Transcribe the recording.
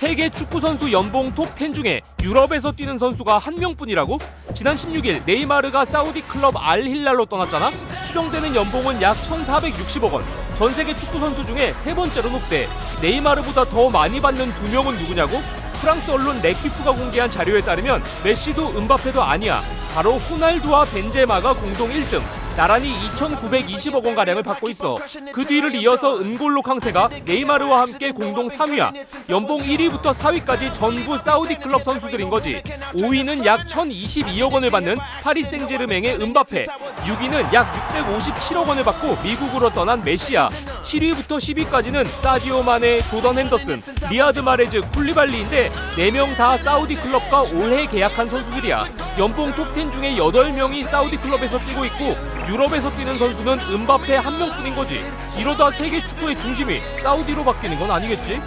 세계 축구 선수 연봉 톱 10 중에 유럽에서 뛰는 선수가 한 명뿐이라고? 지난 16일 네이마르가 사우디 클럽 알 힐랄로 떠났잖아. 추정되는 연봉은 약 1,460억 원. 전 세계 축구 선수 중에 세 번째로 높대. 네이마르보다 더 많이 받는 두 명은 누구냐고? 프랑스 언론 레키프가 공개한 자료에 따르면 메시도 은바페도 아니야. 바로 호날두와 벤제마가 공동 1등. 나란히 2,920억 원 가량을 받고 있어. 그 뒤를 이어서 은골로 캉테가 네이마르와 함께 공동 3위야. 연봉 1위부터 4위까지 전부 사우디 클럽 선수들인 거지. 5위는 약 1,022억 원을 받는 파리 생제르맹의 은바페. 6위는 약 657억 원을 받고 미국으로 떠난 메시야. 7위부터 10위까지는 사디오 마네, 조던 핸더슨, 리아드 마레즈, 쿨리발리인데 4명 다 사우디 클럽과 올해 계약한 선수들이야. 연봉 톱10 중에 8명이 사우디 클럽에서 뛰고 있고 유럽에서 뛰는 선수는 은바페 한 명뿐인 거지. 이러다 세계 축구의 중심이 사우디로 바뀌는 건 아니겠지?